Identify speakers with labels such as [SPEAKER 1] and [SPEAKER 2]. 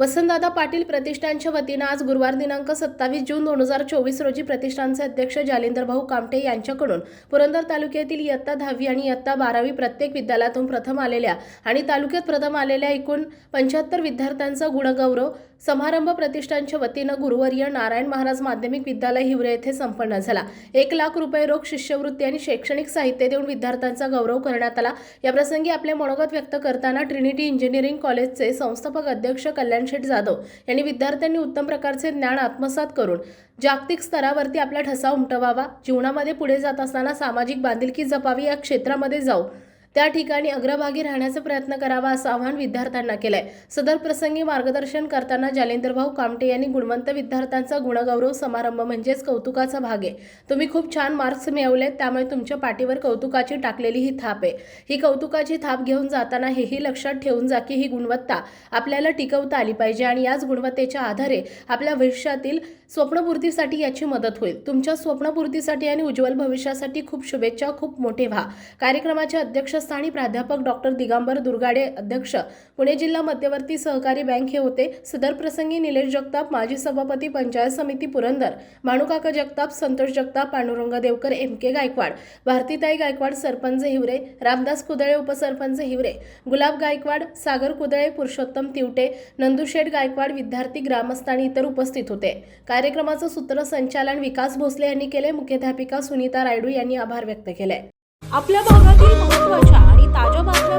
[SPEAKER 1] वसंतदादा पाटील प्रतिष्ठानच्या वतीनं आज गुरुवार दिनांक सत्तावीस जून दोन हजार चोवीस रोजी प्रतिष्ठानचे अध्यक्ष जालिंदर भाऊ कामटे यांच्याकडून पुरंदर तालुक्यातील इयत्ता दहावी आणि इयत्ता बारावी प्रत्येक विद्यालयातून प्रथम आलेल्या आणि तालुक्यात प्रथम आलेल्या एकूण पंच्याहत्तर विद्यार्थ्यांचा गुणगौरव समारंभ प्रतिष्ठानच्या वतीनं गुरुवर्य नारायण महाराज माध्यमिक विद्यालय हिवरे येथे संपन्न झाला. एक लाख रुपये रोख शिष्यवृत्ती आणि शैक्षणिक साहित्य देऊन विद्यार्थ्यांचा गौरव करण्यात आला. याप्रसंगी आपले मनोगत व्यक्त करताना ट्रिनिटी इंजिनिअरिंग कॉलेजचे संस्थापक अध्यक्ष कल्याण शेठ जाधव यांनी विद्यार्थ्यांनी उत्तम प्रकारचे ज्ञान आत्मसात करून जागतिक स्तरावरती आपला ठसा उमटवावा जीवनामध्ये पुढे जात असताना सामाजिक बांधिलकी जपावी या क्षेत्रामध्ये जाऊ. त्या ठिकाणी अग्रभागी राहण्याचा प्रयत्न करावा असं आवाहन विद्यार्थ्यांना केलंय. सदर प्रसंगी मार्गदर्शन करताना जालेंद्रभाऊ कामटे यांनी गुणवंत विद्यार्थ्यांचा गुणगौरव समारंभ म्हणजेच कौतुकाचा भाग आहे. तुम्ही खूप छान मार्क्स मिळवलेत त्यामुळे तुमच्या पाठीवर कौतुकाची टाकलेली ही थाप आहे. ही कौतुकाची थाप घेऊन जाताना हेही लक्षात ठेवून जा की ही गुणवत्ता आपल्याला टिकवता आली पाहिजे आणि याच गुणवत्तेच्या आधारे आपल्या भविष्यातील स्वप्नपूर्तीसाठी याची मदत होईल. तुमच्या स्वप्नपूर्तीसाठी आणि उज्ज्वल भविष्यासाठी खूप शुभेच्छा खूप मोठे व्हा. कार्यक्रमाच्या अध्यक्षस्थानी प्राध्यापक डॉक्टर दिगंबर दुर्गाडे अध्यक्ष पुणे जिल्हा मध्यवर्ती सहकारी बँक हे होते. सदर प्रसंगी निलेश जगताप माजी सभापती पंचायत समिती पुरंदर भानुकाका जगताप संतोष जगताप पांडुरंग देवकर एम के गायकवाड भारतीताई गायकवाड सरपंच हिवरे रामदास कुदळे उपसरपंच हिवरे गुलाब गायकवाड सागर कुदळे पुरुषोत्तम तिवटे नंदुशेठ गायकवाड विद्यार्थी ग्रामस्थ आणि इतर उपस्थित होते. कार्यक्रमाचं सूत्रसंचालन विकास भोसले यांनी केले. मुख्याध्यापिका सुनीता रायडू यांनी आभार व्यक्त केले.
[SPEAKER 2] आपल्या भागातील महत्त्वाच्या आणि ताज्या बातम्या